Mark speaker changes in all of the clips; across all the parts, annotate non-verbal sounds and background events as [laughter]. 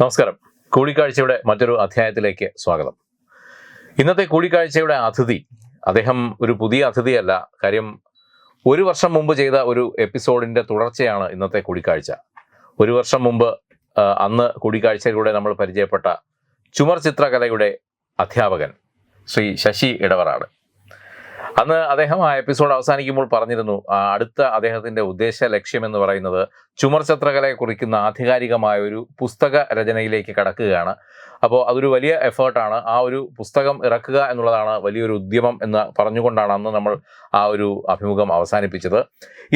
Speaker 1: നമസ്കാരം. കൂടിക്കാഴ്ചയുടെ മറ്റൊരു അധ്യായത്തിലേക്ക് സ്വാഗതം. ഇന്നത്തെ കൂടിക്കാഴ്ചയുടെ അതിഥി അദ്ദേഹം ഒരു പുതിയ അതിഥിയല്ല. കാര്യം ഒരു വർഷം മുമ്പ് ചെയ്ത ഒരു എപ്പിസോഡിന്റെ തുടർച്ചയാണ് ഇന്നത്തെ കൂടിക്കാഴ്ച. ഒരു വർഷം മുമ്പ് അന്ന് കൂടിക്കാഴ്ചയിലൂടെ നമ്മൾ പരിചയപ്പെട്ട ചുമർ ചിത്രകലയുടെ അധ്യാപകൻ ശ്രീ ശശി ഇടവറാണ്. അന്ന് അദ്ദേഹം ആ എപ്പിസോഡ് അവസാനിക്കുമ്പോൾ പറഞ്ഞിരുന്നു അടുത്ത അദ്ദേഹത്തിന്റെ ഉദ്ദേശ ലക്ഷ്യം എന്ന് പറയുന്നത് ചുമർ ചിത്രകലയെ കുറിക്കുന്ന ആധികാരികമായ ഒരു പുസ്തക രചനയിലേക്ക് കടക്കുകയാണ്. അപ്പോൾ അതൊരു വലിയ എഫേർട്ടാണ് ആ ഒരു പുസ്തകം ഇറക്കുക എന്നുള്ളതാണ് വലിയൊരു ഉദ്യമം എന്ന് പറഞ്ഞുകൊണ്ടാണ് അന്ന് നമ്മൾ ആ ഒരു അഭിമുഖം അവസാനിപ്പിച്ചത്.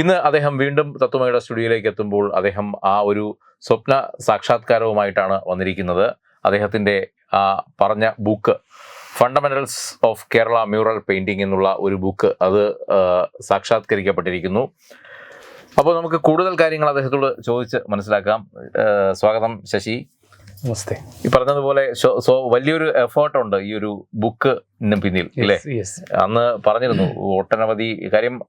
Speaker 1: ഇന്ന് അദ്ദേഹം വീണ്ടും തത്വമയുടെ സ്റ്റുഡിയോയിലേക്ക് എത്തുമ്പോൾ അദ്ദേഹം ആ ഒരു സ്വപ്ന സാക്ഷാത്കാരവുമായിട്ടാണ് വന്നിരിക്കുന്നത്. അദ്ദേഹത്തിന്റെ പറഞ്ഞ book fundamentals of Kerala mural painting എന്നുള്ള ഒരു ബുക്ക് അത് സാക്ഷാത്കരിക്കപ്പെട്ടിരിക്കുന്നു. അപ്പോൾ നമുക്ക് കൂടുതൽ കാര്യങ്ങൾ അദ്ദേഹത്തോട് ചോദിച്ച് മനസ്സിലാക്കാം. സ്വാഗതം ശശി.
Speaker 2: നമസ്തേ.
Speaker 1: ഈ പറഞ്ഞതുപോലെ സോ- വലിയൊരു എഫേർട്ട് ഉണ്ട് ഈ ഒരു ബുക്കിന് പിന്നിൽ അല്ലേ? അന്ന് പറഞ്ഞിരുന്നു ഒട്ടനവധി കാര്യം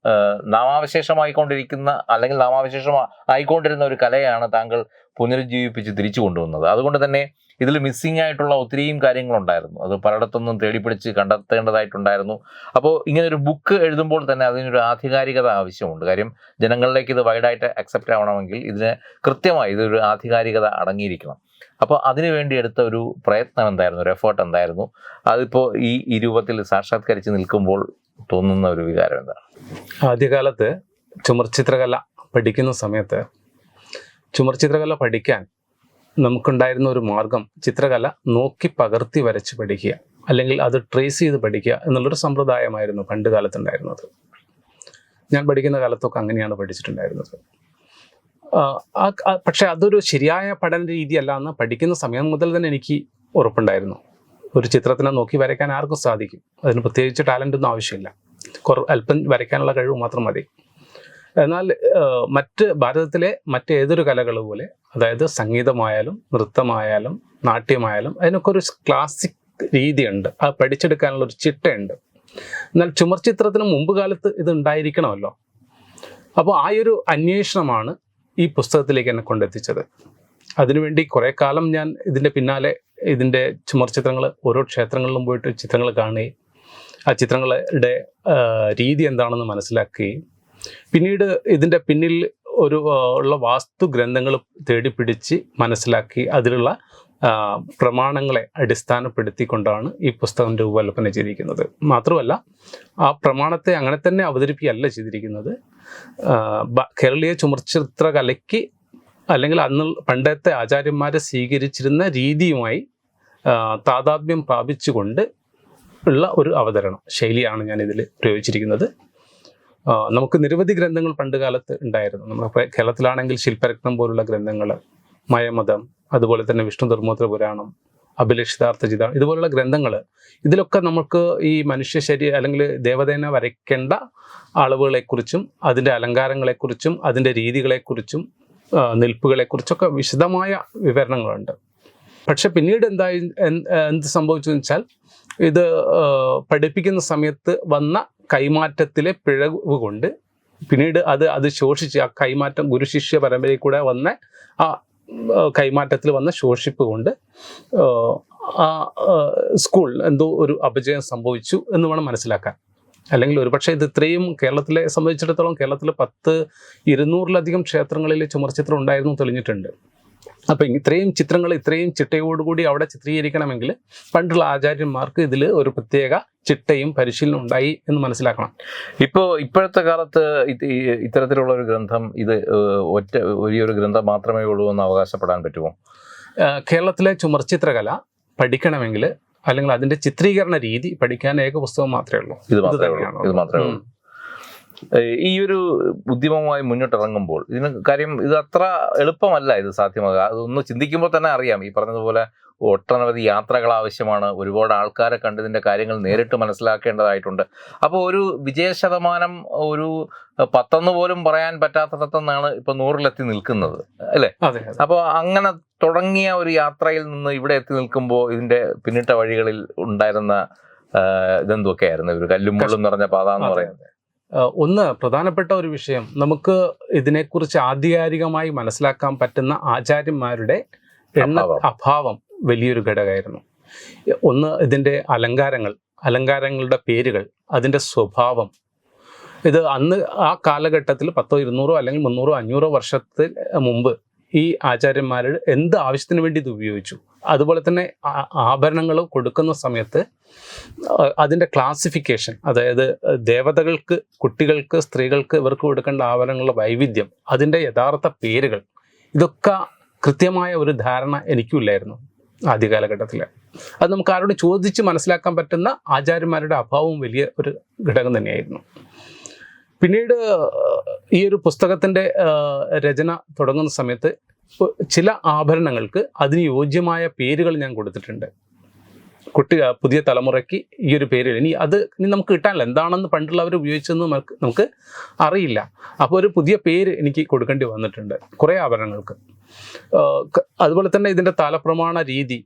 Speaker 1: നാമാവശേഷമായിക്കൊണ്ടിരിക്കുന്ന അല്ലെങ്കിൽ നാമാവശേഷം ആയിക്കൊണ്ടിരുന്ന ഒരു കലയാണ് താങ്കൾ പുനരുജ്ജീവിപ്പിച്ച് തിരിച്ചു കൊണ്ടുവന്നത്. അതുകൊണ്ട് തന്നെ ഇതിൽ മിസ്സിംഗ് ആയിട്ടുള്ള ഒത്തിരിയും കാര്യങ്ങളുണ്ടായിരുന്നു. അത് പലയിടത്തൊന്നും തേടിപ്പിടിച്ച് കണ്ടെത്തേണ്ടതായിട്ടുണ്ടായിരുന്നു. അപ്പോൾ ഇങ്ങനെ ഒരു ബുക്ക് എഴുതുമ്പോൾ തന്നെ അതിനൊരു ആധികാരികത ആവശ്യമുണ്ട്. കാര്യം ജനങ്ങളിലേക്ക് ഇത് വൈഡായിട്ട് അക്സെപ്റ്റ് ആവണമെങ്കിൽ ഇതിന് കൃത്യമായി ഇതൊരു ആധികാരികത അടങ്ങിയിരിക്കണം. അപ്പോൾ അതിനു വേണ്ടി എടുത്ത ഒരു പ്രയത്നം എന്തായിരുന്നു? ഒരു എഫേർട്ട് എന്തായിരുന്നു? അതിപ്പോൾ ഈ ഈ രൂപത്തിൽ സാക്ഷാത്കരിച്ച് നിൽക്കുമ്പോൾ തോന്നുന്ന ഒരു വികാരം എന്താണ്?
Speaker 2: ആദ്യകാലത്ത് ചുമർ ചിത്രകല പഠിക്കുന്ന സമയത്ത് ചുമർ ചിത്രകല പഠിക്കാൻ നമുക്കുണ്ടായിരുന്ന ഒരു മാർഗം ചിത്രകല നോക്കി പകർത്തി വരച്ച് പഠിക്കുക അല്ലെങ്കിൽ അത് ട്രേസ് ചെയ്ത് പഠിക്കുക എന്നുള്ളൊരു സമ്പ്രദായമായിരുന്നു പണ്ട് കാലത്തുണ്ടായിരുന്നത്. ഞാൻ പഠിക്കുന്ന കാലത്തൊക്കെ അങ്ങനെയാണ് പഠിച്ചിട്ടുണ്ടായിരുന്നത്. പക്ഷെ അതൊരു ശരിയായ പഠന രീതിയല്ല എന്ന് പഠിക്കുന്ന സമയം മുതൽ തന്നെ എനിക്ക് ഉറപ്പുണ്ടായിരുന്നു. ഒരു ചിത്രത്തിനെ നോക്കി വരയ്ക്കാൻ ആർക്കും സാധിക്കും. അതിന് പ്രത്യേകിച്ച് ടാലന്റ് ഒന്നും ആവശ്യമില്ല. കുറ അല്പം വരയ്ക്കാനുള്ള കഴിവ് മാത്രം മതി. എന്നാൽ മറ്റ് ഭാരതത്തിലെ മറ്റേതൊരു കലകൾ പോലെ അതായത് സംഗീതമായാലും നൃത്തമായാലും നാട്യമായാലും അതിനൊക്കെ ഒരു ക്ലാസിക് രീതിയുണ്ട്. അത് പഠിച്ചെടുക്കാനുള്ള ഒരു ചിട്ടയുണ്ട്. എന്നാൽ ചുമർ ചിത്രത്തിന് മുമ്പ് കാലത്ത് ഇത് ഉണ്ടായിരിക്കണമല്ലോ. അപ്പോൾ ആ ഒരു അന്വേഷണമാണ് ഈ പുസ്തകത്തിലേക്ക് എന്നെ കൊണ്ടെത്തിച്ചത്. അതിനുവേണ്ടി കുറേ കാലം ഞാൻ ഇതിന്റെ പിന്നാലെ ഇതിന്റെ ചുമർ ചിത്രങ്ങൾ ഓരോ ക്ഷേത്രങ്ങളിലും പോയിട്ട് ചിത്രങ്ങൾ കാണുകയും ആ ചിത്രങ്ങളുടെ രീതി എന്താണെന്ന് മനസ്സിലാക്കുകയും പിന്നീട് ഇതിന്റെ പിന്നിൽ ഒരു ഉള്ള വാസ്തു ഗ്രന്ഥങ്ങൾ തേടി പിടിച്ച് മനസ്സിലാക്കി അതിലുള്ള പ്രമാണങ്ങളെ അടിസ്ഥാനപ്പെടുത്തിക്കൊണ്ടാണ് ഈ പുസ്തകം രൂപകൽപ്പന ചെയ്തിരിക്കുന്നത്. മാത്രമല്ല ആ പ്രമാണത്തെ അങ്ങനെ തന്നെ അവതരിപ്പിക്കുകയല്ല ചെയ്തിരിക്കുന്നത്. കേരളീയ ചുമർചിത്ര കലയ്ക്ക് അല്ലെങ്കിൽ അന്ന് പണ്ടത്തെ ആചാര്യന്മാരെ സ്വീകരിച്ചിരുന്ന രീതിയുമായി താതാത്മ്യം പ്രാപിച്ചുകൊണ്ട് ഉള്ള ഒരു അവതരണം ശൈലിയാണ് ഞാൻ ഇതിൽ പ്രയോഗിച്ചിരിക്കുന്നത് നമുക്ക് നിരവധി ഗ്രന്ഥങ്ങൾ പണ്ട് കാലത്ത് ഉണ്ടായിരുന്നു. നമ്മുടെ കേരളത്തിലാണെങ്കിൽ ശില്പരത്നം പോലുള്ള ഗ്രന്ഥങ്ങൾ മയമതം അതുപോലെ തന്നെ വിഷ്ണു ധർമ്മോത്തര പുരാണം അഭിലഷിതാർത്ഥ ചിത ഇതുപോലുള്ള ഗ്രന്ഥങ്ങൾ ഇതിലൊക്കെ നമുക്ക് ഈ മനുഷ്യ ശരീരം അല്ലെങ്കിൽ ദേവതേനെ വരയ്ക്കേണ്ട അളവുകളെക്കുറിച്ചും അതിന്റെ അലങ്കാരങ്ങളെക്കുറിച്ചും അതിന്റെ രീതികളെക്കുറിച്ചും നിൽപ്പുകളെക്കുറിച്ചൊക്കെ വിശദമായ വിവരണങ്ങളുണ്ട്. പക്ഷെ പിന്നീട് എന്തായി എന്ത് സംഭവിച്ചു വെച്ചാൽ ഇത് പഠിപ്പിക്കുന്ന സമയത്ത് വന്ന കൈമാറ്റത്തിലെ പിഴവ് കൊണ്ട് പിന്നീട് അത് അത് ശോഷിച്ച് ആ കൈമാറ്റം ഗുരുശിഷ്യ പരമ്പരയിൽ കൂടെ വന്ന ആ, കൈമാറ്റത്തിൽ വന്ന ശോഷിപ്പ് കൊണ്ട് ആ, സ്കൂൾ എന്തോ ഒരു അപജയം സംഭവിച്ചു എന്ന് വേണം മനസ്സിലാക്കാൻ. അല്ലെങ്കിൽ ഒരുപക്ഷെ ഇത് ഇത്രയും കേരളത്തിലെ സംബന്ധിച്ചിടത്തോളം കേരളത്തിലെ പത്ത് ഇരുന്നൂറിലധികം ക്ഷേത്രങ്ങളിൽ ചുമർചിത്രം ഉണ്ടായിരുന്നു തെളിഞ്ഞിട്ടുണ്ട്. അപ്പം ഇത്രയും ചിത്രങ്ങൾ ഇത്രയും ചിട്ടയോടുകൂടി അവിടെ ചിത്രീകരിക്കണമെങ്കിൽ പണ്ടുള്ള ആചാര്യന്മാർക്ക് ഇതിൽ ഒരു പ്രത്യേക ചിട്ടയും പരിശീലനം ഉണ്ടായി എന്ന് മനസ്സിലാക്കണം.
Speaker 1: ഇപ്പോൾ ഇപ്പോഴത്തെ കാലത്ത് ഇത്തരത്തിലുള്ള ഒരു ഗ്രന്ഥം ഇത് ഒറ്റ ഒരു ഗ്രന്ഥം മാത്രമേ ഉള്ളൂ എന്ന് അവകാശപ്പെടാൻ പറ്റുമോ?
Speaker 2: കേരളത്തിലെ ചുമർചിത്രകല പഠിക്കണമെങ്കിൽ അല്ലെങ്കിൽ അതിന്റെ ചിത്രീകരണ രീതി പഠിക്കാൻ ഏക പുസ്തകം മാത്രമേ ഉള്ളൂ.
Speaker 1: ഇത് മാത്രമേ ഉള്ളൂ. ഇത് മാത്രമേ ഉള്ളൂ. ഈ ഒരു ഉദ്യമവുമായി മുന്നോട്ടിറങ്ങുമ്പോൾ ഇതിന് കാര്യം ഇത് അത്ര എളുപ്പമല്ല ഇത് സാധ്യമാകുക അതൊന്ന് ചിന്തിക്കുമ്പോൾ തന്നെ അറിയാം. ഈ പറഞ്ഞതുപോലെ ഒട്ടനവധി യാത്രകൾ ആവശ്യമാണ്. ഒരുപാട് ആൾക്കാരെ കണ്ട് ഇതിന്റെ കാര്യങ്ങൾ നേരിട്ട് മനസ്സിലാക്കേണ്ടതായിട്ടുണ്ട്. അപ്പോൾ ഒരു വിജയ ശതമാനം ഒരു പത്തെന്ന് പോലും പറയാൻ പറ്റാത്തടത്തെന്നാണ് ഇപ്പൊ നൂറിലെത്തി നിൽക്കുന്നത്
Speaker 2: അല്ലേ?
Speaker 1: അപ്പോൾ അങ്ങനെ തുടങ്ങിയ ഒരു യാത്രയിൽ നിന്ന് ഇവിടെ എത്തി നിൽക്കുമ്പോൾ ഇതിന്റെ പിന്നിട്ട വഴികളിൽ ഉണ്ടായിരുന്ന ഇതെന്തൊക്കെയായിരുന്നു? ഒരു കല്ലും മുള്ളും നിറഞ്ഞ പാത എന്ന് പറയുന്നത്.
Speaker 2: ഒന്ന് പ്രധാനപ്പെട്ട ഒരു വിഷയം. നമുക്ക് ഇതിനെക്കുറിച്ച് ആധികാരികമായി മനസ്സിലാക്കാൻ പറ്റുന്ന ആചാര്യന്മാരുടെ എണ്ണ
Speaker 1: അഭാവം.
Speaker 2: വലിയൊരു ഘടകമായിരുന്നു. ഒന്ന് ഇതിന്റെ അലങ്കാരങ്ങൾ അലങ്കാരങ്ങളുടെ പേരുകൾ അതിന്റെ സ്വഭാവം. ഇത് അന്ന് ആ കാലഘട്ടത്തിൽ പത്തോ ഇരുന്നൂറോ അല്ലെങ്കിൽ മുന്നൂറോ അഞ്ഞൂറോ വർഷത്തിൽ മുമ്പ് ഈ ആചാര്യന്മാർ എന്ത് ആവശ്യത്തിന് വേണ്ടി ഇത് ഉപയോഗിച്ചു? അതുപോലെ തന്നെ ആഭരണങ്ങൾ കൊടുക്കുന്ന സമയത്ത് അതിന്റെ ക്ലാസിഫിക്കേഷൻ അതായത് ദേവതകൾക്ക് കുട്ടികൾക്ക് സ്ത്രീകൾക്ക് ഇവർക്ക് കൊടുക്കേണ്ട ആഭരണങ്ങളുടെ വൈവിധ്യം അതിന്റെ യഥാർത്ഥ പേരുകൾ ഇതൊക്കെ കൃത്യമായ ഒരു ധാരണ എനിക്കുമില്ലായിരുന്നു ആദ്യ കാലഘട്ടത്തിൽ അത് നമുക്ക് ആരോട് ചോദിച്ച് മനസ്സിലാക്കാൻ പറ്റുന്ന ആചാര്യന്മാരുടെ അഭാവവും വലിയ ഒരു ഘടകം തന്നെയായിരുന്നു. പിന്നീട് ഈ ഒരു പുസ്തകത്തിന്റെ രചന തുടങ്ങുന്ന സമയത്ത് ചില ആഭരണങ്ങൾക്ക് അതിന് യോജ്യമായ പേരുകൾ ഞാൻ കൊടുത്തിട്ടുണ്ട്. കുട്ടി പുതിയ തലമുറയ്ക്ക് ഈ ഒരു പേര് ഇനി അത് ഇനി നമുക്ക് കിട്ടാനില്ല. എന്താണെന്ന് പണ്ടുള്ളവർ ഉപയോഗിച്ചതെന്ന് നമുക്ക് നമുക്ക് അറിയില്ല. അപ്പോൾ ഒരു പുതിയ പേര് എനിക്ക് കൊടുക്കേണ്ടി വന്നിട്ടുണ്ട്. കുറേ ആഭരണങ്ങൾക്ക്. അതുപോലെ തന്നെ ഇതിന്റെ തലപ്രമാണ രീതി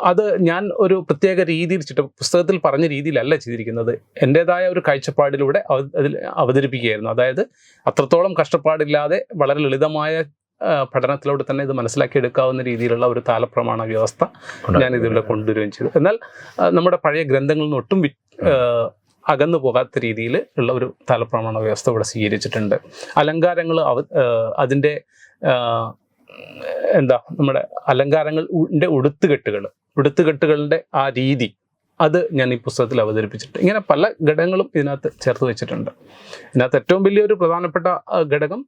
Speaker 2: അത് ഞാൻ ഒരു പ്രത്യേക രീതിയിൽ ചിട്ട പുസ്തകത്തിൽ പറഞ്ഞ രീതിയിലല്ല ചെയ്തിരിക്കുന്നത്. എന്റെതായ ഒരു കാഴ്ചപ്പാടിലൂടെ അതിൽ അവതരിപ്പിക്കുകയായിരുന്നു. അതായത് അത്രത്തോളം കഷ്ടപ്പാടില്ലാതെ വളരെ ലളിതമായ പഠനത്തിലൂടെ തന്നെ ഇത് മനസ്സിലാക്കി എടുക്കാവുന്ന രീതിയിലുള്ള ഒരു താലപ്രമാണ വ്യവസ്ഥ ഞാൻ ഇതിലൂടെ കൊണ്ടുവരികയും ചെയ്തു. എന്നാൽ നമ്മുടെ പഴയ ഗ്രന്ഥങ്ങളിൽ നിന്ന് ഒട്ടും അകന്നു പോകാത്ത രീതിയിൽ ഉള്ള ഒരു താലപ്രമാണ വ്യവസ്ഥ ഇവിടെ സ്വീകരിച്ചിട്ടുണ്ട്. അലങ്കാരങ്ങൾ അവ അതിന്റെ എന്താ നമ്മുടെ അലങ്കാരങ്ങൾ ന്റെ ഉടുത്തുകെട്ടുകൾ ഉടുത്തുകെട്ടുകളുടെ ആ രീതി അത് ഞാൻ ഈ പുസ്തകത്തിൽ അവതരിപ്പിച്ചിട്ടുണ്ട്. ഇങ്ങനെ പല ഘടകങ്ങളും ഇതിനകത്ത് ചേർത്ത് വെച്ചിട്ടുണ്ട്. ഇതിനകത്ത് ഏറ്റവും വലിയൊരു പ്രധാനപ്പെട്ട ഘടകം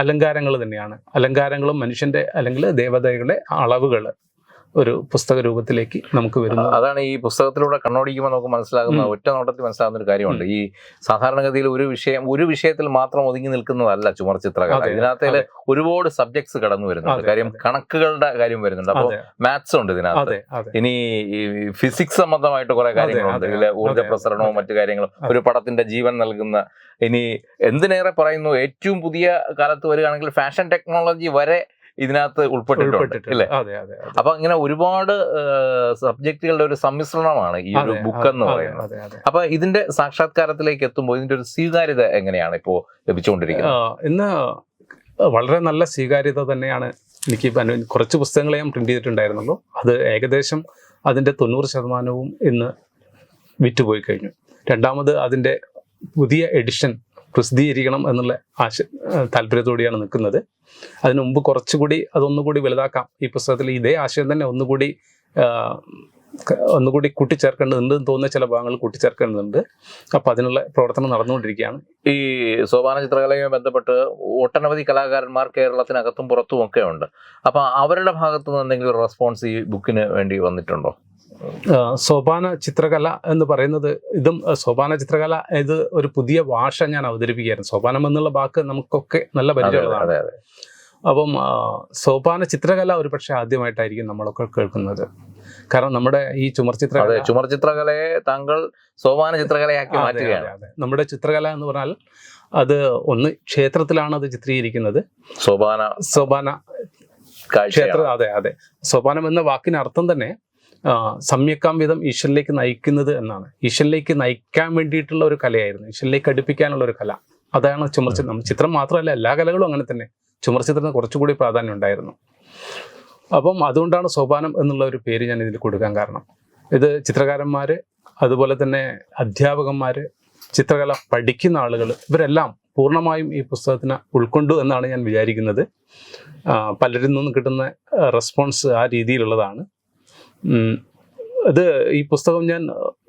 Speaker 2: അലങ്കാരങ്ങൾ തന്നെയാണ്. അലങ്കാരങ്ങളും മനുഷ്യന്റെ അല്ലെങ്കിൽ ദേവതകളുടെ അളവുകൾ ഒരു പുസ്തക രൂപത്തിലേക്ക് നമുക്ക് വരുന്നത്
Speaker 1: അതാണ് ഈ പുസ്തകത്തിലൂടെ കണ്ണോടിക്കുമ്പോൾ നമുക്ക് മനസ്സിലാകുന്ന. ഒറ്റ നോട്ടത്തിൽ മനസ്സിലാകുന്ന ഒരു കാര്യമുണ്ട്. ഈ സാധാരണഗതിയിൽ ഒരു വിഷയം ഒരു വിഷയത്തിൽ മാത്രം ഒതുങ്ങി നിൽക്കുന്നതല്ല ചുമർ ഇതിനകത്ത് ഒരുപാട് സബ്ജക്ട്സ് കടന്നു വരുന്നുണ്ട്. കാര്യം കണക്കുകളുടെ കാര്യം വരുന്നുണ്ട്. അപ്പോൾ മാത്സ് ഉണ്ട് ഇതിനകത്ത്. ഇനി ഈ ഫിസിക്സ് സംബന്ധമായിട്ട് കുറെ കാര്യങ്ങളുണ്ട്. ഇതിലെ
Speaker 2: ഊർജ
Speaker 1: പ്രസരണവും മറ്റു കാര്യങ്ങളും ഒരു പടത്തിന്റെ ജീവൻ നൽകുന്ന ഇനി എന്തിനേറെ പറയുന്നു? ഏറ്റവും പുതിയ കാലത്ത് വരികയാണെങ്കിൽ ഫാഷൻ ടെക്നോളജി വരെ ഇതിനകത്ത് ഉൾപ്പെട്ടിട്ടുണ്ട്. അല്ലേ അപ്പൊ ഇങ്ങനെ ഒരുപാട് സബ്ജക്റ്റുകളുടെ ഒരു സമ്മിശ്രണമാണ് ഈ ഒരു ബുക്ക് എന്ന് പറയുന്നത്. അപ്പൊ ഇതിന്റെ സാക്ഷാത്കാരത്തിലേക്ക് എത്തുമ്പോൾ ഇതിന്റെ ഒരു സ്വീകാര്യത എങ്ങനെയാണ് ഇപ്പോ ലഭിച്ചുകൊണ്ടിരിക്കുന്നത്?
Speaker 2: ഇന്ന് വളരെ നല്ല സ്വീകാര്യത തന്നെയാണ് എനിക്ക് കുറച്ച് പുസ്തകങ്ങളെ ഞാൻ പ്രിന്റ് ചെയ്തിട്ടുണ്ടായിരുന്നുള്ളൂ. അത് ഏകദേശം അതിന്റെ തൊണ്ണൂറ് ശതമാനവും ഇന്ന് വിറ്റുപോയി കഴിഞ്ഞു. രണ്ടാമത് അതിന്റെ പുതിയ എഡിഷൻ പ്രസിദ്ധീകരിക്കണം എന്നുള്ള ആശ താല്പര്യത്തോടെയാണ് നിൽക്കുന്നത്. അതിനു മുമ്പ് കുറച്ചുകൂടി അതൊന്നുകൂടി വലുതാക്കാം. ഈ പുസ്തകത്തിൽ ഇതേ ആശയം തന്നെ ഒന്നുകൂടി ഒന്നുകൂടി കൂട്ടിച്ചേർക്കേണ്ടതുണ്ട് എന്ന് തോന്നുന്ന ചില ഭാഗങ്ങൾ കൂട്ടിച്ചേർക്കേണ്ടതുണ്ട്. അപ്പോൾ അതിനുള്ള പ്രവർത്തനം നടന്നുകൊണ്ടിരിക്കുകയാണ്.
Speaker 1: ഈ സോപാന ചിത്രകലയുമായി ബന്ധപ്പെട്ട് ഒട്ടനവധി കലാകാരന്മാർ കേരളത്തിനകത്തും പുറത്തും ഒക്കെ ഉണ്ട്. അപ്പൊ അവരുടെ ഭാഗത്തു നിന്ന് എന്തെങ്കിലും റെസ്പോൺസ് ഈ ബുക്കിന് വേണ്ടി വന്നിട്ടുണ്ടോ?
Speaker 2: സോപാന ചിത്രകല എന്ന് പറയുന്നത് ഇതും സോപാന ചിത്രകല ഇത് ഒരു പുതിയ ഭാഷ ഞാൻ അവതരിപ്പിക്കുകയായിരുന്നു. സോപാനം എന്നുള്ള വാക്ക് നമുക്കൊക്കെ നല്ല പരിചയമുള്ളതാണ്. അപ്പം സോപാന ചിത്രകല ഒരു പക്ഷെ ആദ്യമായിട്ടായിരിക്കും നമ്മളൊക്കെ കേൾക്കുന്നത്. കാരണം നമ്മുടെ ഈ ചുമർ ചിത്രകല
Speaker 1: ചുമർ ചിത്രകലയെ താങ്കൾ സോപാന ചിത്രകലയാക്കി മാറ്റുകയാണ്.
Speaker 2: നമ്മുടെ ചിത്രകല എന്ന് പറഞ്ഞാൽ അത് ഒന്ന് ക്ഷേത്രത്തിലാണ് അത് ചിത്രീകരിക്കുന്നത്.
Speaker 1: സോപാന
Speaker 2: സോപാന ക്ഷേത്ര അതെ അതെ. സോപാനം എന്ന വാക്കിന് അർത്ഥം തന്നെ സമ്യക്കാം വിധം ഈശ്വരിലേക്ക് നയിക്കുന്നത് എന്നാണ്. ഈശ്വരിലേക്ക് നയിക്കാൻ വേണ്ടിയിട്ടുള്ള ഒരു കലയായിരുന്നു. ഈശ്വരിലേക്ക് അടുപ്പിക്കാനുള്ള ഒരു കല. അതാണ് ചുമർചിത്രം ചിത്രം. ചിത്രം മാത്രമല്ല എല്ലാ കലകളും അങ്ങനെ തന്നെ. ചുമർചിത്രത്തിന് കുറച്ചുകൂടി പ്രാധാന്യം ഉണ്ടായിരുന്നു. അപ്പം അതുകൊണ്ടാണ് സോപാനം എന്നുള്ള ഒരു പേര് ഞാൻ ഇതിൽ കൊടുക്കാൻ കാരണം. ഇത് ചിത്രകാരന്മാർ അതുപോലെ തന്നെ അധ്യാപകന്മാർ ചിത്രകല പഠിക്കുന്ന ആളുകൾ ഇവരെല്ലാം പൂർണമായും ഈ പുസ്തകത്തിന് ഉൾക്കൊണ്ടു എന്നാണ് ഞാൻ വിചാരിക്കുന്നത്. പലരിൽ നിന്നും കിട്ടുന്ന റെസ്പോൺസ് ആ രീതിയിലുള്ളതാണ്. ഇത് ഈ പുസ്തകം ഞാൻ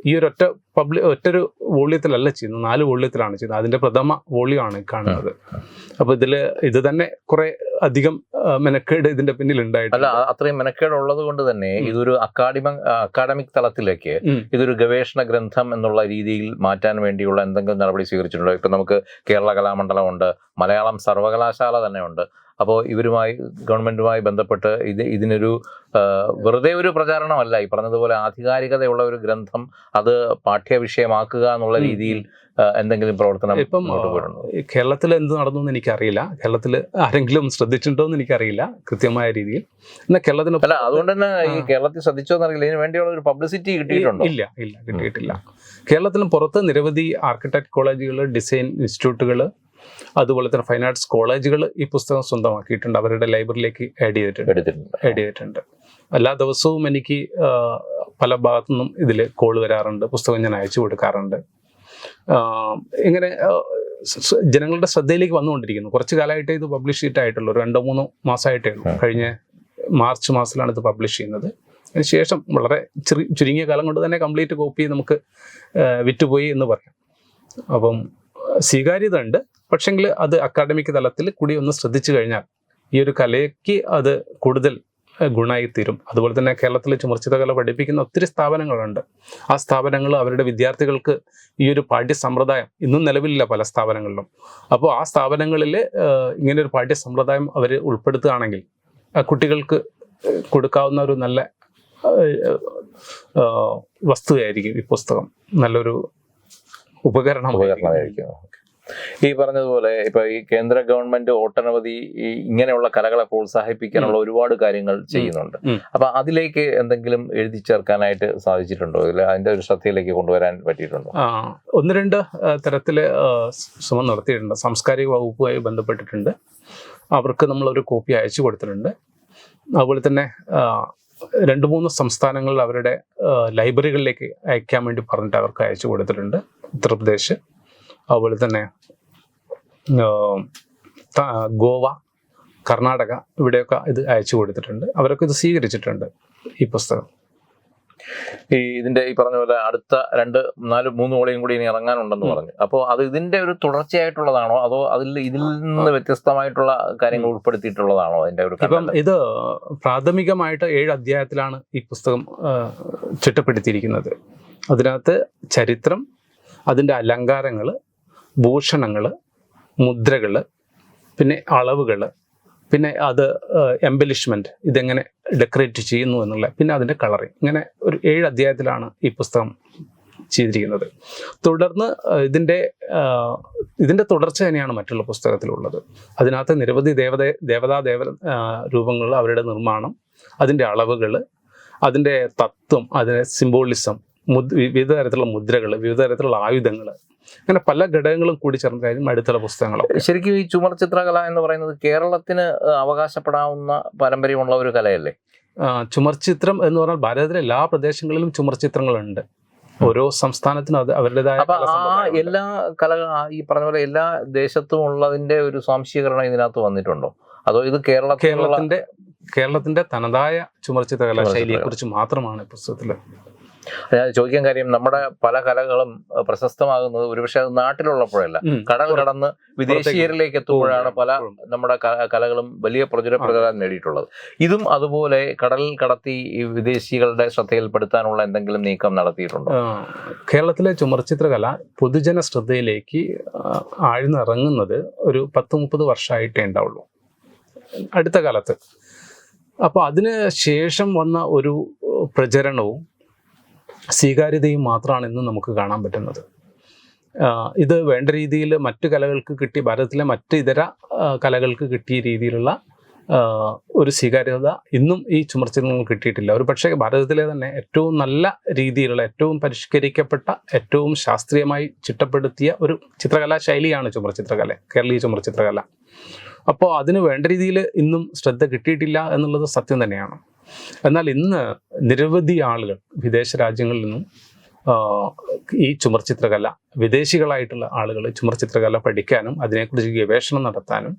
Speaker 2: ഈ ഒരു ഒറ്റ പബ്ലി ഒറ്റൊരു വോള്യത്തിലല്ല ചെയ്യുന്നത്. നാല് വോള്യത്തിലാണ് ചെയ്യുന്നത്. അതിന്റെ പ്രഥമ വോള്യമാണ് കാണുന്നത്. അപ്പൊ ഇതിൽ ഇത് തന്നെ കുറെ അധികം മെനക്കേട് ഇതിന്റെ പിന്നിൽ
Speaker 1: അല്ല
Speaker 2: ഉണ്ടായിട്ടില്ല
Speaker 1: അത്രയും മെനക്കേട് ഉള്ളത് കൊണ്ട് തന്നെ ഇതൊരു അക്കാഡമിക് അക്കാഡമിക് തലത്തിലേക്ക് ഇതൊരു ഗവേഷണ ഗ്രന്ഥം എന്നുള്ള രീതിയിൽ മാറ്റാൻ വേണ്ടിയുള്ള എന്തെങ്കിലും നടപടി സ്വീകരിച്ചിട്ടുണ്ടോ? ഇപ്പൊ നമുക്ക് കേരള കലാമണ്ഡലമുണ്ട് മലയാളം സർവകലാശാല തന്നെ ഉണ്ട് അപ്പോൾ ഇവരുമായി ഗവൺമെന്റുമായി ബന്ധപ്പെട്ട് ഇത് ഇതിനൊരു വെറുതെ ഒരു പ്രചാരണമല്ല. ഈ പറഞ്ഞതുപോലെ ആധികാരികതയുള്ള ഒരു ഗ്രന്ഥം അത് പാഠ്യവിഷയമാക്കുക എന്നുള്ള രീതിയിൽ എന്തെങ്കിലും പ്രവർത്തനം
Speaker 2: ഇപ്പം കേരളത്തിൽ എന്ത് നടന്നു എന്ന് എനിക്കറിയില്ല. കേരളത്തിൽ ആരെങ്കിലും ശ്രദ്ധിച്ചിട്ടുണ്ടോ എന്ന് എനിക്കറിയില്ല കൃത്യമായ രീതിയിൽ. എന്നാൽ കേരളത്തിന്
Speaker 1: അല്ല അതുകൊണ്ട് തന്നെ ഈ. കേരളത്തിൽ ശ്രദ്ധിച്ചോ എന്നറിയില്ല ഇതിന് വേണ്ടിയുള്ള ഒരു പബ്ലിസിറ്റി കിട്ടിയിട്ടുണ്ടോ?
Speaker 2: ഇല്ല ഇല്ല കിട്ടിയിട്ടില്ല. കേരളത്തിന് പുറത്ത് നിരവധി ആർക്കിടെക്ട് കോളേജുകൾ ഡിസൈൻ ഇൻസ്റ്റിറ്റ്യൂട്ടുകൾ അതുപോലെ തന്നെ ഫൈൻ ആർട്സ് കോളേജുകൾ ഈ പുസ്തകം സ്വന്തമാക്കിയിട്ടുണ്ട്. അവരുടെ ലൈബ്രറിയിലേക്ക് ആഡ് ചെയ്തിട്ടുണ്ട്. ആഡ് ചെയ്തിട്ടുണ്ട്. എല്ലാ ദിവസവും എനിക്ക് പല ഭാഗത്തു നിന്നും ഇതിൽ കോൾ വരാറുണ്ട്. പുസ്തകം ഞാൻ അയച്ചു കൊടുക്കാറുണ്ട്. ഇങ്ങനെ ജനങ്ങളുടെ ശ്രദ്ധയിലേക്ക് വന്നുകൊണ്ടിരിക്കുന്നു. കുറച്ച് കാലമായിട്ടേ ഇത് പബ്ലിഷ് ചെയ്തിട്ടായിട്ടുള്ളൂ. രണ്ടോ മൂന്നോ മാസമായിട്ടേ ഉള്ളൂ. കഴിഞ്ഞ മാർച്ച് മാസത്തിലാണ് ഇത് പബ്ലിഷ് ചെയ്യുന്നത്. അതിനുശേഷം വളരെ ചെറിയ ചുരുങ്ങിയ കാലം കൊണ്ട് തന്നെ കംപ്ലീറ്റ് കോപ്പി നമുക്ക് വിറ്റുപോയി എന്ന് പറയാം. അപ്പം സ്വീകാര്യത ഉണ്ട് പക്ഷെങ്കിൽ അത് അക്കാഡമിക് തലത്തിൽ കൂടി ഒന്ന് ശ്രദ്ധിച്ചു കഴിഞ്ഞാൽ ഈ ഒരു കലയ്ക്ക് അത് കൂടുതൽ ഗുണമായി തീരും അതുപോലെ തന്നെ കേരളത്തിൽ ചുമർച്ചിത്രകല പഠിപ്പിക്കുന്ന ഒത്തിരി സ്ഥാപനങ്ങളുണ്ട്. ആ സ്ഥാപനങ്ങൾ അവരുടെ വിദ്യാർത്ഥികൾക്ക് ഈ ഒരു പാഠ്യ സമ്പ്രദായം ഇന്നും നിലവിലില്ല പല സ്ഥാപനങ്ങളിലും. അപ്പോൾ ആ സ്ഥാപനങ്ങളിൽ ഇങ്ങനെ ഒരു പാഠ്യ സമ്പ്രദായം അവർ ഉൾപ്പെടുത്തുകയാണെങ്കിൽ കുട്ടികൾക്ക് കൊടുക്കാവുന്ന ഒരു നല്ല വസ്തുവായിരിക്കും ഈ പുസ്തകം. നല്ലൊരു ഉപകരണം
Speaker 1: ഉപകരണമായിരിക്കും. ഈ പറഞ്ഞതുപോലെ ഇപ്പൊ ഈ കേന്ദ്ര ഗവൺമെന്റ് ഒട്ടനവധി ഇങ്ങനെയുള്ള കലകളെ പ്രോത്സാഹിപ്പിക്കാനുള്ള ഒരുപാട് കാര്യങ്ങൾ ചെയ്യുന്നുണ്ട്. അപ്പൊ അതിലേക്ക് എന്തെങ്കിലും എഴുതി ചേർക്കാനായിട്ട് സാധിച്ചിട്ടുണ്ടോ? അല്ലെ അതിന്റെ ഒരു ശ്രദ്ധയിലേക്ക് കൊണ്ടുവരാൻ പറ്റിയിട്ടുണ്ടോ?
Speaker 2: ഒന്ന് രണ്ട് തരത്തിൽ ശ്രമം നടത്തിയിട്ടുണ്ട്. സാംസ്കാരിക വകുപ്പുമായി ബന്ധപ്പെട്ടിട്ടുണ്ട്. അവർക്ക് നമ്മൾ ഒരു കോപ്പി അയച്ചു കൊടുത്തിട്ടുണ്ട്. അതുപോലെ തന്നെ രണ്ട് മൂന്ന് സംസ്ഥാനങ്ങളിൽ അവരുടെ ലൈബ്രറികളിലേക്ക് അയക്കാൻ വേണ്ടി പറഞ്ഞിട്ട് അവർക്ക് അയച്ചു കൊടുത്തിട്ടുണ്ട്. ഉത്തർപ്രദേശ് അതുപോലെ തന്നെ ഗോവ കർണാടക ഇവിടെയൊക്കെ ഇത് അയച്ചു കൊടുത്തിട്ടുണ്ട്. അവരൊക്കെ ഇത് സ്വീകരിച്ചിട്ടുണ്ട് ഈ പുസ്തകം.
Speaker 1: ഈ ഇതിന്റെ ഈ പറഞ്ഞ പോലെ അടുത്ത രണ്ട് നാല് മൂന്ന് ഓളിയും കൂടി ഇനി ഇറങ്ങാനുണ്ടെന്ന് പറഞ്ഞു. അപ്പോൾ അത് ഇതിന്റെ ഒരു തുടർച്ചയായിട്ടുള്ളതാണോ? അതോ അതിൽ ഇതിൽ നിന്ന് വ്യത്യസ്തമായിട്ടുള്ള കാര്യങ്ങൾ ഉൾപ്പെടുത്തിയിട്ടുള്ളതാണോ അതിന്റെ ഒരു
Speaker 2: ഇപ്പം ഇത് പ്രാഥമികമായിട്ട് ഏഴ് അധ്യായത്തിലാണ് ഈ പുസ്തകം ചിട്ടപ്പെടുത്തിയിരിക്കുന്നത്. അതിനകത്ത് ചരിത്രം അതിന്റെ അലങ്കാരങ്ങൾ ഭൂഷണങ്ങൾ മുദ്രകൾ പിന്നെ അളവുകൾ പിന്നെ അത് എംബലിഷ്മെന്റ് ഇതെങ്ങനെ ഡെക്കറേറ്റ് ചെയ്യുന്നു എന്നുള്ള പിന്നെ അതിന്റെ കളറിങ് ഇങ്ങനെ ഒരു ഏഴ് അധ്യായത്തിലാണ് ഈ പുസ്തകം ചെയ്തിരിക്കുന്നത്. തുടർന്ന് ഇതിന്റെ ഇതിന്റെ തുടർച്ച തന്നെയാണ് മറ്റുള്ള പുസ്തകത്തിലുള്ളത്. അതിനകത്ത് നിരവധി ദേവത ദേവതാ ദേവ രൂപങ്ങൾ അവരുടെ നിർമ്മാണം അതിന്റെ അളവുകൾ അതിന്റെ തത്വം അതിന്റെ സിംബോളിസം മുദ് വിവിധ തരത്തിലുള്ള മുദ്രകൾ വിവിധ തരത്തിലുള്ള ആയുധങ്ങൾ അങ്ങനെ പല ഘടകങ്ങളും കൂടി ചേർന്നതായിരുന്നു അടുത്തുള്ള പുസ്തകങ്ങളും
Speaker 1: ശരിക്കും ഈ ചുമർ ചിത്രകല എന്ന് പറയുന്നത് കേരളത്തിന് അവകാശപ്പെടാവുന്ന പാരമ്പര്യമുള്ള ഒരു കലയല്ലേ?
Speaker 2: ചുമർചിത്രം എന്ന് പറഞ്ഞാൽ ഭാരതത്തിലെ എല്ലാ പ്രദേശങ്ങളിലും ചുമർചിത്രങ്ങളുണ്ട് ഓരോ സംസ്ഥാനത്തിനും അത് അവരുടേതായ
Speaker 1: എല്ലാ കല ഈ പറഞ്ഞ പോലെ എല്ലാ ദേശത്തും ഉള്ളതിന്റെ ഒരു സ്വാംശീകരണം ഇതിനകത്ത് വന്നിട്ടുണ്ടോ? അതോ ഇത് കേരള
Speaker 2: കേരളത്തിന്റെ കേരളത്തിന്റെ തനതായ ചുമർചിത്രകല
Speaker 1: ചുമർചിത്രകല.
Speaker 2: ശൈലിയെ കുറിച്ച് മാത്രമാണ് പുസ്തകത്തിൽ
Speaker 1: ഞാൻ ചോദിക്കാൻ കാര്യം നമ്മുടെ പല കലകളും പ്രശസ്തമാകുന്നത് ഒരുപക്ഷെ അത് നാട്ടിലുള്ളപ്പോഴല്ല. കടൽ കടന്ന് വിദേശീയരിലേക്ക് എത്തുമ്പോഴാണ് പല നമ്മുടെ കലകളും വലിയ പ്രചുര പ്രചാരം നേടിയിട്ടുള്ളത്. ഇതും അതുപോലെ കടൽ കടത്തി ഈ വിദേശികളുടെ ശ്രദ്ധയിൽപ്പെടുത്താനുള്ള എന്തെങ്കിലും നീക്കം നടത്തിയിട്ടുണ്ടോ?
Speaker 2: കേരളത്തിലെ ചുമർചിത്രകല പൊതുജന ശ്രദ്ധയിലേക്ക് ആഴ്ന്നിറങ്ങുന്നത് ഒരു പത്ത് മുപ്പത് വർഷമായിട്ടേ ഉണ്ടാവുള്ളൂ. അടുത്ത കാലത്ത്. അപ്പോൾ അതിന് ശേഷം വന്ന ഒരു പ്രചരണവും സ്വീകാര്യതയും മാത്രമാണ് ഇന്ന് നമുക്ക് കാണാൻ പറ്റുന്നത്. ഇത് വേണ്ട രീതിയിൽ മറ്റ് കലകൾക്ക് കിട്ടി ഭാരതത്തിലെ മറ്റ് ഇതര കലകൾക്ക് കിട്ടിയ രീതിയിലുള്ള ഒരു സ്വീകാര്യത ഇന്നും ഈ ചുമർച്ചിത്രങ്ങൾ കിട്ടിയിട്ടില്ല. ഒരു പക്ഷേ ഭാരതത്തിലെ തന്നെ ഏറ്റവും നല്ല രീതിയിലുള്ള ഏറ്റവും പരിഷ്കരിക്കപ്പെട്ട ഏറ്റവും ശാസ്ത്രീയമായി ചിട്ടപ്പെടുത്തിയ ഒരു ചിത്രകലാ ശൈലിയാണ് ചുമർചിത്രകല കേരളീയ ചുമർചിത്രകല. അപ്പോൾ അതിന് വേണ്ട രീതിയിൽ ഇന്നും ശ്രദ്ധ കിട്ടിയിട്ടില്ല എന്നുള്ളത് സത്യം തന്നെയാണ്. എന്നാൽ ഇന്ന് നിരവധി ആളുകൾ വിദേശ രാജ്യങ്ങളിൽ നിന്നും ഈ ചുമർചിത്രകല വിദേശികളായിട്ടുള്ള ആളുകൾ ചുമർചിത്രകല പഠിക്കാനും അതിനെക്കുറിച്ച് ഗവേഷണം നടത്താനും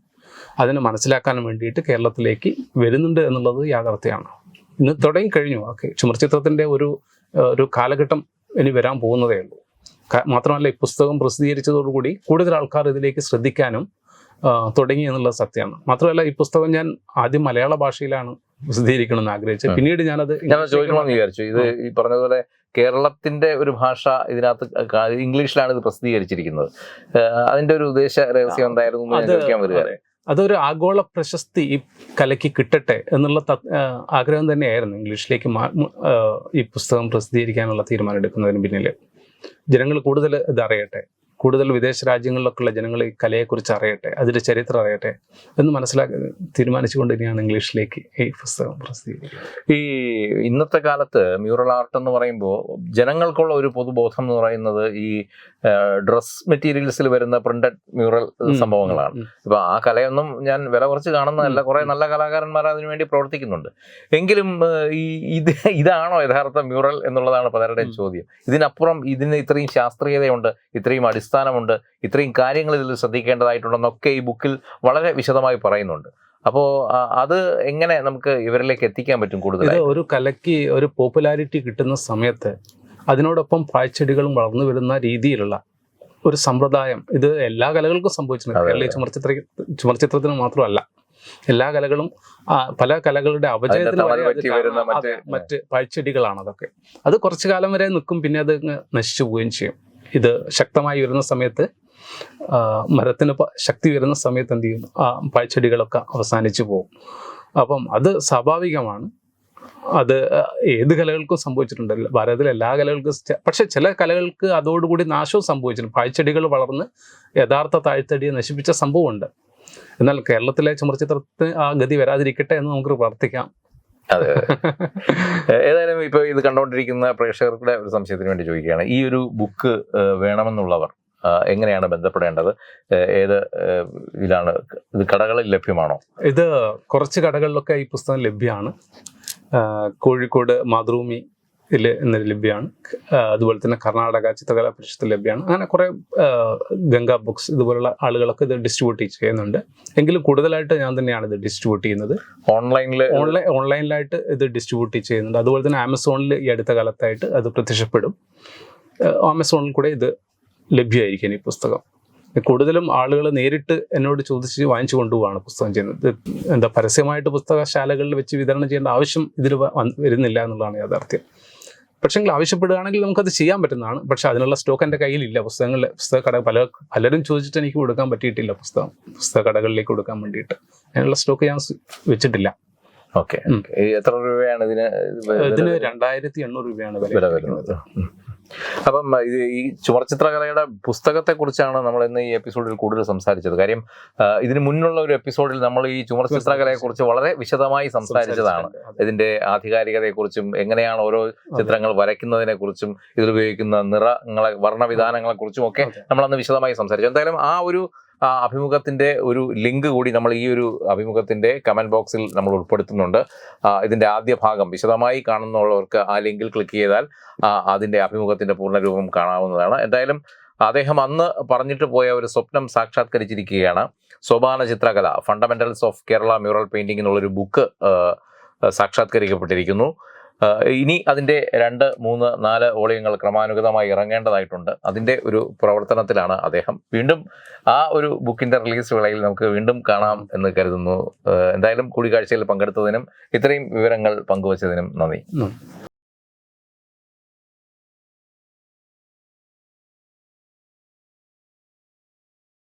Speaker 2: അതിനെ മനസ്സിലാക്കാനും വേണ്ടിയിട്ട് കേരളത്തിലേക്ക് വരുന്നുണ്ട് എന്നുള്ളത് യാഥാർത്ഥ്യമാണ്. ഇന്ന് തുടങ്ങി കഴിഞ്ഞു ഓക്കെ ചുമർചിത്രത്തിന്റെ ഒരു ഒരു കാലഘട്ടം ഇനി വരാൻ പോകുന്നതേ ഉള്ളൂ. മാത്രമല്ല ഈ പുസ്തകം പ്രസിദ്ധീകരിച്ചതോടുകൂടി കൂടുതൽ ആൾക്കാർ ഇതിലേക്ക് ശ്രദ്ധിക്കാനും തുടങ്ങി എന്നുള്ളത് സത്യമാണ്. മാത്രമല്ല ഈ പുസ്തകം ഞാൻ ആദ്യം മലയാള ഭാഷയിലാണ് പ്രസിദ്ധീകരിക്കണമെന്ന് എന്ന്
Speaker 1: ആഗ്രഹിച്ചു.
Speaker 2: പിന്നീട് ഞാനത്
Speaker 1: ഞാൻ ചോദിക്കണമെന്ന് വിചാരിച്ചു. ഇത് ഈ പറഞ്ഞതുപോലെ കേരളത്തിന്റെ ഒരു ഭാഷ ഇതിനകത്ത് ഇംഗ്ലീഷിലാണ് ഇത് പ്രസിദ്ധീകരിച്ചിരിക്കുന്നത്. അതിന്റെ ഒരു ഉദ്ദേശ രഹസ്യം എന്തായിരുന്നു.
Speaker 2: അതൊരു ആഗോള പ്രശസ്തി ഈ കലയ്ക്ക് കിട്ടട്ടെ എന്നുള്ള ആഗ്രഹം തന്നെയായിരുന്നു ഇംഗ്ലീഷിലേക്ക് ഈ പുസ്തകം പ്രസിദ്ധീകരിക്കാനുള്ള തീരുമാനം എടുക്കുന്നതിന് പിന്നിൽ ജനങ്ങൾ കൂടുതൽ ഇത് അറിയട്ടെ. കൂടുതൽ വിദേശ രാജ്യങ്ങളിലൊക്കെയുള്ള ജനങ്ങൾ ഈ കലയെക്കുറിച്ച് അറിയട്ടെ അതിന്റെ ചരിത്രം അറിയട്ടെ എന്ന് മനസ്സിലാക്കി തീരുമാനിച്ചുകൊണ്ട് തന്നെയാണ് ഇംഗ്ലീഷിലേക്ക് ഈ പുസ്തകം പ്രസിദ്ധീകരിക്കുന്നത്.
Speaker 1: ഈ ഇന്നത്തെ കാലത്ത് മ്യൂറൽ ആർട്ട് എന്ന് പറയുമ്പോൾ ജനങ്ങൾക്കുള്ള ഒരു പൊതുബോധം എന്ന് പറയുന്നത് ഈ ഡ്രസ് മെറ്റീരിയൽസിൽ വരുന്ന പ്രിന്റഡ് മ്യൂറൽ സംഭവങ്ങളാണ്. ഇപ്പൊ ആ കലയൊന്നും ഞാൻ വില കുറച്ച് കാണുന്നതല്ല. കുറെ നല്ല കലാകാരന്മാർ അതിനു വേണ്ടി പ്രവർത്തിക്കുന്നുണ്ട്. എങ്കിലും ഈ ഇത് ഇതാണോ യഥാർത്ഥ മ്യൂറൽ എന്നുള്ളതാണ് പലരുടെയും ചോദ്യം. ഇതിനപ്പുറം ഇതിന് ഇത്രയും ശാസ്ത്രീയതയുണ്ട് ഇത്രയും അടിസ്ഥാനമുണ്ട് ഇത്രയും കാര്യങ്ങൾ ഇതിൽ ശ്രദ്ധിക്കേണ്ടതായിട്ടുണ്ടെന്നൊക്കെ ഈ ബുക്കിൽ വളരെ വിശദമായി പറയുന്നുണ്ട്. അപ്പോൾ അത് എങ്ങനെ നമുക്ക് ഇവരിലേക്ക് എത്തിക്കാൻ പറ്റും കൂടുതൽ
Speaker 2: ഒരു കലയ്ക്ക് ഒരു പോപ്പുലാരിറ്റി കിട്ടുന്ന സമയത്ത് അതിനോടൊപ്പം പാഴ്ചെടികളും വളർന്നു വരുന്ന രീതിയിലുള്ള ഒരു സമ്പ്രദായം ഇത് എല്ലാ കലകൾക്കും സംഭവിച്ചിട്ടുണ്ട്. കേരളീയ ചുമർചിത്ര ചുമർചിത്രത്തിന് മാത്രമല്ല. എല്ലാ കലകളും പല കലകളുടെ അപജയത്തിന്
Speaker 1: മറ്റ്
Speaker 2: പാഴ്ചെടികളാണ് അതൊക്കെ അത് കുറച്ചു കാലം വരെ നിൽക്കും പിന്നെ അത് നശിച്ചു പോവുകയും ചെയ്യും. ഇത് ശക്തമായി വരുന്ന സമയത്ത് മരത്തിന് ശക്തി വരുന്ന സമയത്ത് എന്ത് ചെയ്യും? ആ പഴച്ചെടികളൊക്കെ അവസാനിച്ചു പോകും. അപ്പം അത് സ്വാഭാവികമാണ്. അത് ഏത് കലകൾക്കും സംഭവിച്ചിട്ടുണ്ട്. ഭാരതത്തിലെ എല്ലാ കലകൾക്കും പക്ഷെ ചില കലകൾക്ക് അതോടുകൂടി നാശവും സംഭവിച്ചിട്ടുണ്ട്. പാഴ്ചെടികൾ വളർന്ന് യഥാർത്ഥ താഴ്ത്തടിയെ നശിപ്പിച്ച സംഭവമുണ്ട്. എന്നാൽ കേരളത്തിലെ ചുമർചിത്രത്തിന് ആ ഗതി വരാതിരിക്കട്ടെ എന്ന് നമുക്ക് പ്രാർത്ഥിക്കാം.
Speaker 1: അതെ [laughs] ഏതായാലും ഇപ്പൊ ഇത് കണ്ടുകൊണ്ടിരിക്കുന്ന പ്രേക്ഷകരുടെ ഒരു സംശയത്തിന് വേണ്ടി ചോദിക്കുകയാണ്. ഈ ഒരു ബുക്ക് വേണമെന്നുള്ളവർ എങ്ങനെയാണ് ബന്ധപ്പെടേണ്ടത്? ഏത് ഇതിലാണ് ഇത് കടകളിൽ ലഭ്യമാണോ?
Speaker 2: ഇത് കുറച്ച് കടകളിലൊക്കെ ഈ പുസ്തകം ലഭ്യമാണ്. കോഴിക്കോട് മാതൃഭൂമി ഇന്ന് ലഭ്യമാണ് അതുപോലെ തന്നെ കർണാടക ചിത്രകലാ പരിഷത്തിൽ ലഭ്യമാണ് അങ്ങനെ കുറേ ഗംഗാ ബുക്സ് ഇതുപോലുള്ള ആളുകളൊക്കെ ഇത് ഡിസ്ട്രിബ്യൂട്ട് ചെയ്യുന്നുണ്ട്. എങ്കിലും കൂടുതലായിട്ട് ഞാൻ തന്നെയാണ് ഇത് ഡിസ്ട്രിബ്യൂട്ട് ചെയ്യുന്നത്.
Speaker 1: ഓൺലൈനിൽ
Speaker 2: ഓൺലൈൻ ഓൺലൈനിലായിട്ട് ഇത് ഡിസ്ട്രിബ്യൂട്ട് ചെയ്യുന്നുണ്ട്. അതുപോലെ തന്നെ ആമസോണിൽ ഈ അടുത്ത കാലത്തായിട്ട് അത് പ്രത്യക്ഷപ്പെടും. ആമസോണിൽ കൂടെ ഇത് ലഭ്യമായിരിക്കും ഈ പുസ്തകം. കൂടുതലും ആളുകൾ നേരിട്ട് എന്നോട് ചോദിച്ച് വാങ്ങിച്ചു കൊണ്ടുപോവാണ് പുസ്തകം ചെയ്യുന്നത്. എന്താ പരസ്യമായിട്ട് പുസ്തകശാലകളിൽ വെച്ച് വിതരണം ചെയ്യേണ്ട ആവശ്യം ഇതിൽ വരുന്നില്ല എന്നുള്ളതാണ് യാഥാർത്ഥ്യം. പക്ഷെങ്കിൽ ആവശ്യപ്പെടുകയാണെങ്കിൽ നമുക്കത് ചെയ്യാൻ പറ്റുന്നതാണ്. പക്ഷെ അതിനുള്ള സ്റ്റോക്ക് എന്റെ കയ്യിലില്ല. പുസ്തകങ്ങളിൽ പുസ്തക കട പല പലരും ചോദിച്ചിട്ട് എനിക്ക് കൊടുക്കാൻ പറ്റിയിട്ടില്ല പുസ്തകം. പുസ്തക കടകളിലേക്ക് കൊടുക്കാൻ വേണ്ടിയിട്ട്. അതിനുള്ള സ്റ്റോക്ക് ഞാൻ വെച്ചിട്ടില്ല.
Speaker 1: ഓക്കെ. എത്ര രൂപയാണ് ഇതിന്
Speaker 2: ഇതിന് രണ്ടായിരത്തി എണ്ണൂറ് രൂപയാണ് വില
Speaker 1: വരുന്നത്. അപ്പം ഇത് ഈ ചുമർചിത്രകലയുടെ പുസ്തകത്തെ കുറിച്ചാണ് നമ്മൾ ഇന്ന് ഈ എപ്പിസോഡിൽ കൂടുതൽ സംസാരിച്ചത്. കാര്യം ഇതിന് മുന്നുള്ള ഒരു എപ്പിസോഡിൽ നമ്മൾ ഈ ചുമർചിത്രകലയെ കുറിച്ച് വളരെ വിശദമായി സംസാരിച്ചതാണ്. ഇതിന്റെ ആധികാരികതയെക്കുറിച്ചും എങ്ങനെയാണ് ഓരോ ചിത്രങ്ങൾ വരയ്ക്കുന്നതിനെ കുറിച്ചും ഇതിലുപയോഗിക്കുന്ന നിറങ്ങളെ വർണവിധാനങ്ങളെ കുറിച്ചും ഒക്കെ അന്ന് വിശദമായി സംസാരിച്ചു. എന്തായാലും ആ ഒരു ആ, അഭിമുഖത്തിന്റെ ഒരു ലിങ്ക് കൂടി നമ്മൾ ഈ ഒരു അഭിമുഖത്തിന്റെ കമന്റ് ബോക്സിൽ നമ്മൾ ഉൾപ്പെടുത്തുന്നുണ്ട്. ഇതിന്റെ ആദ്യ ഭാഗം വിശദമായി കാണുന്നുള്ളവർക്ക് ആ ലിങ്കിൽ ക്ലിക്ക് ചെയ്താൽ അതിന്റെ അഭിമുഖത്തിന്റെ പൂർണരൂപം കാണാവുന്നതാണ്. എന്തായാലും അദ്ദേഹം അന്ന് പറഞ്ഞിട്ട് പോയ ഒരു സ്വപ്നം സാക്ഷാത്കരിച്ചിരിക്കുകയാണ്. സോപാന ചിത്രകല fundamentals of Kerala mural painting എന്നുള്ളൊരു ബുക്ക് സാക്ഷാത്കരിക്കപ്പെട്ടിരിക്കുന്നു. ഇനി അതിന്റെ രണ്ട് മൂന്ന് നാല് വോളിയങ്ങൾ ക്രമാനുഗതമായി ഇറങ്ങേണ്ടതായിട്ടുണ്ട്. അതിന്റെ ഒരു പ്രവർത്തനത്തിലാണ് അദ്ദേഹം. വീണ്ടും ആ ഒരു ബുക്കിന്റെ റിലീസ് വേളയിൽ നമുക്ക് വീണ്ടും കാണാം എന്ന് കരുതുന്നു. എന്തായാലും കൂടിക്കാഴ്ചയിൽ പങ്കെടുത്തതിനും ഇത്രയും വിവരങ്ങൾ പങ്കുവച്ചതിനും നന്ദി.